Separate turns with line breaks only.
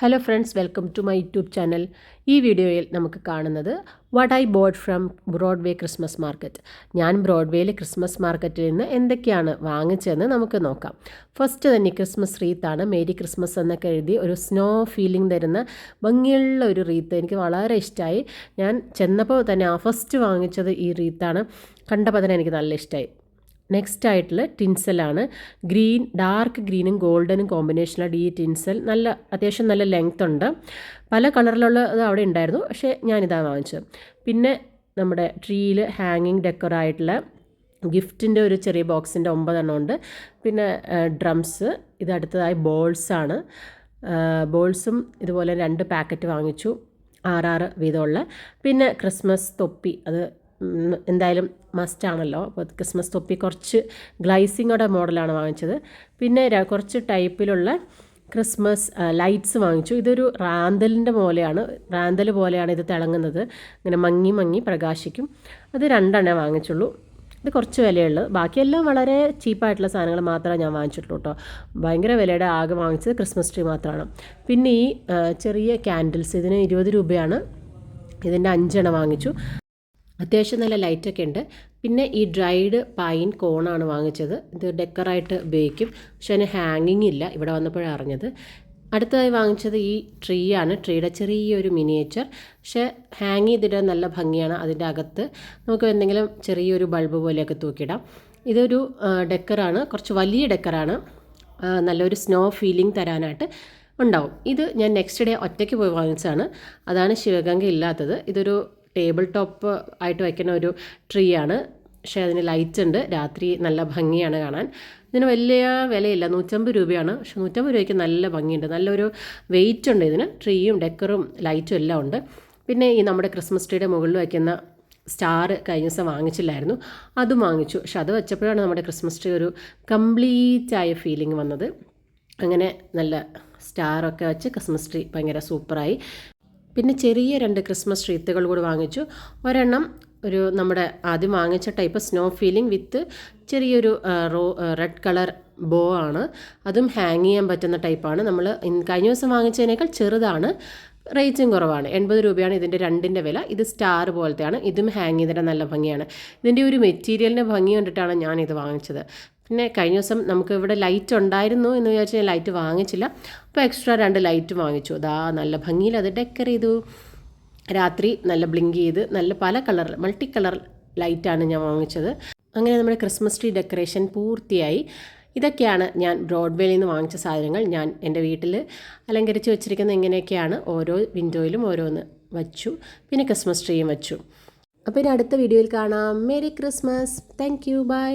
Hello friends welcome to my YouTube channel ഈ വീഡിയോയിൽ നമുക്ക് കാണുന്നത് what I bought from Broadway Christmas market ഞാൻ ബ്രോഡ്വേയിലെ ക്രിസ്മസ് മാർക്കറ്റിൽ നിന്ന് എന്തൊക്കെയാണ് വാങ്ങിച്ചതെന്ന് നമുക്ക് നോക്കാം. ഫസ്റ്റ് തന്നെ ക്രിസ്മസ് റീത്താണ് മേരി ക്രിസ്മസ് എന്നൊക്കെ എഴുതി ഒരു സ്നോ ഫീലിംഗ് തരുന്ന ഭംഗിയുള്ള ഒരു റീത്ത് എനിക്ക് വളരെ ഇഷ്ടമായി ഞാൻ ചെന്നപ്പോൾ തന്നെ ആ ഫസ്റ്റ് വാങ്ങിച്ചത് ഈ റീത്താണ് കണ്ടപ്പോൾ തന്നെ എനിക്ക് നല്ല ഇഷ്ടമായി നെക്സ്റ്റ് ആയിട്ടുള്ള ടിൻസലാണ് ഗ്രീൻ ഡാർക്ക് ഗ്രീനും ഗോൾഡനും കോമ്പിനേഷനിലാണ് ഈ ടിൻസൽ നല്ല അത്യാവശ്യം നല്ല ലെങ്ത് ഉണ്ട്. പല കളറിലുള്ളത് അവിടെ ഉണ്ടായിരുന്നു. പക്ഷേ ഞാനിതാണ് വാങ്ങിച്ചത്. പിന്നെ നമ്മുടെ ട്രീയിൽ ഹാങ്ങിങ് ഡെക്കറായിട്ടുള്ള ഗിഫ്റ്റിന്റെ ഒരു ചെറിയ ബോക്സിന്റെ ഒമ്പതെണ്ണം ഉണ്ട്. പിന്നെ ഡ്രംസ് ഇത് അടുത്തതായി ബോൾസാണ് ബോൾസും ഇതുപോലെ രണ്ട് പാക്കറ്റ് വാങ്ങിച്ചു. ആറാറ് വീതമുള്ള. പിന്നെ ക്രിസ്മസ് തൊപ്പി അത് എന്തായാലും മസ്റ്റ് ആണല്ലോ. അപ്പോൾ ക്രിസ്മസ് തൊപ്പി കുറച്ച് ഗ്ലൈസിങ്ങോടെ മോഡലാണ് വാങ്ങിച്ചത്. പിന്നെ കുറച്ച് ടൈപ്പിലുള്ള ക്രിസ്മസ് ലൈറ്റ്സ് വാങ്ങിച്ചു. ഇതൊരു റാന്തലിന്റെ പോലെയാണ്. റാന്തൽ പോലെയാണ് ഇത് തിളങ്ങുന്നത്. ഇങ്ങനെ മങ്ങി മങ്ങി പ്രകാശിക്കും. അത് രണ്ടെണ്ണേ വാങ്ങിച്ചുള്ളൂ. ഇത് കുറച്ച് വിലയുള്ളത്. ബാക്കിയെല്ലാം വളരെ ചീപ്പായിട്ടുള്ള സാധനങ്ങൾ മാത്രമേ ഞാൻ വാങ്ങിച്ചിട്ടുള്ളൂ കേട്ടോ ഭയങ്കര വിലയുടെ ആകെ വാങ്ങിച്ചത് ക്രിസ്മസ് ട്രീ മാത്രമാണ് പിന്നെ ഈ ചെറിയ ക്യാൻഡിൽസ് ഇതിന് ഇരുപത് രൂപയാണ്. ഇതിന്റെ അഞ്ചെണ്ണം വാങ്ങിച്ചു. അത്യാവശ്യം നല്ല ലൈറ്റൊക്കെ ഉണ്ട്. പിന്നെ ഈ ഡ്രൈഡ് പൈൻ കോണാണ് വാങ്ങിച്ചത്. ഇത് ഡെക്കറായിട്ട് ഉപയോഗിക്കും. പക്ഷെ അതിന് ഹാങ്ങിങ് ഇല്ല. ഇവിടെ വന്നപ്പോഴാണ് അറിഞ്ഞത്. അടുത്തതായി വാങ്ങിച്ചത് ഈ ട്രീ ആണ്. ട്രീയുടെ ചെറിയൊരു മിനിയേച്ചർ പക്ഷേ ഹാങ് ചെയ്തിടാൻ നല്ല ഭംഗിയാണ്. അതിന്റെ അകത്ത് നമുക്ക് എന്തെങ്കിലും ചെറിയൊരു ബൾബ് പോലെയൊക്കെ തൂക്കിയിടാം. ഇതൊരു ഡെക്കറാണ്. കുറച്ച് വലിയ ഡെക്കറാണ്. നല്ലൊരു സ്നോ ഫീലിംഗ് തരാനായിട്ട് ഉണ്ടാവും. ഇത് ഞാൻ നെക്സ്റ്റ് ഡേ ഒറ്റയ്ക്ക് പോയി വാങ്ങിച്ചതാണ്. അതാണ് ശിവഗംഗ ഇല്ലാത്തത്. ഇതൊരു ടേബിൾ ടോപ്പ് ആയിട്ട് വയ്ക്കുന്ന ഒരു ട്രീ ആണ് പക്ഷേ അതിന് ലൈറ്റ് ഉണ്ട്. രാത്രി നല്ല ഭംഗിയാണ് കാണാൻ. ഇതിന് വലിയ വിലയില്ല. നൂറ്റമ്പത് രൂപയാണ്. പക്ഷെ നൂറ്റമ്പത് രൂപയ്ക്ക് നല്ല ഭംഗിയുണ്ട്. നല്ലൊരു വെയിറ്റ് ഉണ്ട് ഇതിന്. ട്രീയും ഡെക്കറും ലൈറ്റും എല്ലാം ഉണ്ട്. പിന്നെ ഈ നമ്മുടെ ക്രിസ്മസ് ട്രീയുടെ മുകളിൽ വയ്ക്കുന്ന സ്റ്റാർ കഴിഞ്ഞ ദിവസം വാങ്ങിച്ചില്ലായിരുന്നു. അതും വാങ്ങിച്ചു. പക്ഷെ അത് വെച്ചപ്പോഴാണ് നമ്മുടെ ക്രിസ്മസ് ട്രീ ഒരു കംപ്ലീറ്റ് ആയ ഫീലിംഗ് വന്നത്. അങ്ങനെ നല്ല സ്റ്റാറൊക്കെ വെച്ച് ക്രിസ്മസ് ട്രീ ഭയങ്കര സൂപ്പറായി പിന്നെ ചെറിയ രണ്ട് ക്രിസ്മസ് ട്രീത്തുകൾ കൂടി വാങ്ങിച്ചു. ഒരെണ്ണം ഒരു നമ്മുടെ ആദ്യം വാങ്ങിച്ച ടൈപ്പ് സ്നോ ഫീലിംഗ് വിത്ത് ചെറിയൊരു റോ റെഡ് കളർ ബോ ആണ്. അതും ഹാങ് ചെയ്യാൻ പറ്റുന്ന ടൈപ്പാണ് നമ്മൾ കഴിഞ്ഞ ദിവസം വാങ്ങിച്ചതിനേക്കാൾ ചെറുതാണ്. റേറ്റും കുറവാണ്. എൺപത് രൂപയാണ് ഇതിന്റെ രണ്ടിന്റെ വില. ഇത് സ്റ്റാർ പോലത്തെയാണ്. ഇതും ഹാങ് ചെയ്തിട്ട് നല്ല ഭംഗിയാണ്. ഇതിന്റെ ഒരു മെറ്റീരിയലിന്റെ ഭംഗി കണ്ടിട്ടാണ് ഞാൻ ഇത് വാങ്ങിച്ചത്. പിന്നെ കഴിഞ്ഞ ദിവസം നമുക്ക് ഇവിടെ ലൈറ്റ് ഉണ്ടായിരുന്നു എന്ന് വിചാരിച്ച് ഞാൻ ലൈറ്റ് വാങ്ങിച്ചില്ല. അപ്പോൾ എക്സ്ട്രാ രണ്ട് ലൈറ്റ് വാങ്ങിച്ചു. അതാ നല്ല ഭംഗിയിൽ അത് ഡെക്കർ ചെയ്തു. രാത്രി നല്ല ബ്ലിങ്ക് ചെയ്ത് നല്ല പല കളർ മൾട്ടി കളർ ലൈറ്റാണ് ഞാൻ വാങ്ങിച്ചത്. അങ്ങനെ നമ്മുടെ ക്രിസ്മസ് ട്രീ ഡെക്കറേഷൻ പൂർത്തിയായി. ഇതൊക്കെയാണ് ഞാൻ ബ്രോഡ്വേയിൽ നിന്ന് വാങ്ങിച്ച സാധനങ്ങൾ. ഞാൻ എന്റെ വീട്ടിൽ അലങ്കരിച്ച് വെച്ചിരിക്കുന്ന ഇങ്ങനെയൊക്കെയാണ് ഓരോ വിൻഡോയിലും ഓരോന്ന് വച്ചു. പിന്നെ ക്രിസ്മസ് ട്രീയും വച്ചു. അപ്പോൾ ഇനി അടുത്ത വീഡിയോയിൽ കാണാം. Merry Christmas thank you bye